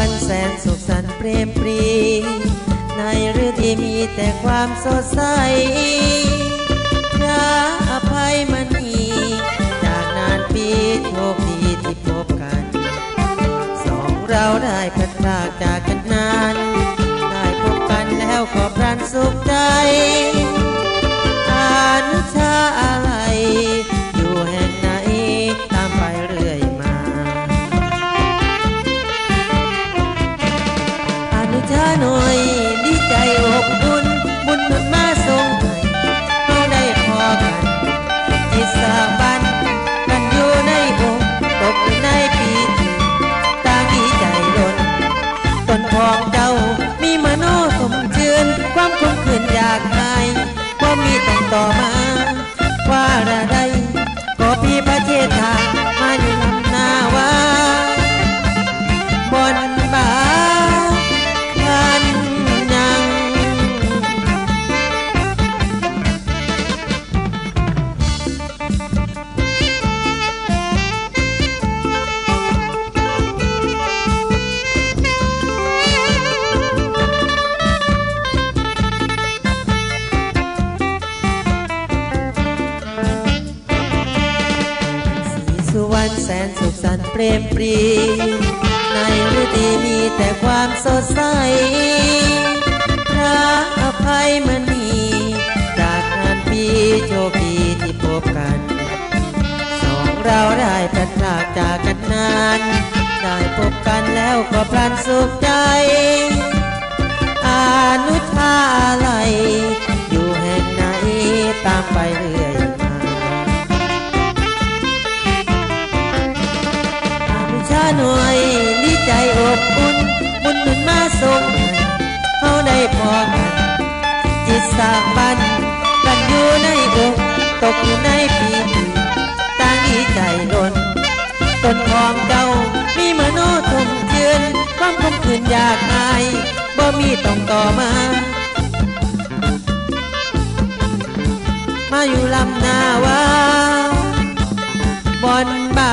ันแสนสุขสันต์เปรมปรี ในฤดีมีแต่ความสดใสพระ หน่อยดีใจอบอุ่นบุญหนุนมาส่งให้เราได้พอกันจิตสาบันกันอยู่ในอกตกในปีที่ต่างดีใจล้นต้นทองเจ้ามีมโนสมเชือนความคมขืนอยากหายก็มีต้องต่อมา วรรณแสนสุขสันต์เปรมปรี ในฤดีมีแต่ความสดใส พระอภัยมณีจากงานปีโชคดีที่พบกัน สองเราได้พลัดพรากจากกันนาน ได้พบกันแล้วก็พลันสุขใจ อานุ หน่อยดีใจอบอุ่นบุญหนุนมาส่งให้เขาได้พอกันจิตสาบันกันอยู่ในอกตกอยู่ในปีที่ต่างดีใจล้นต้นทองเจ้ามีมโนทมเชือนความคมคืนอยากอายบ่มีต้องต่อมา มาอยู่ลำนาวาบอนบา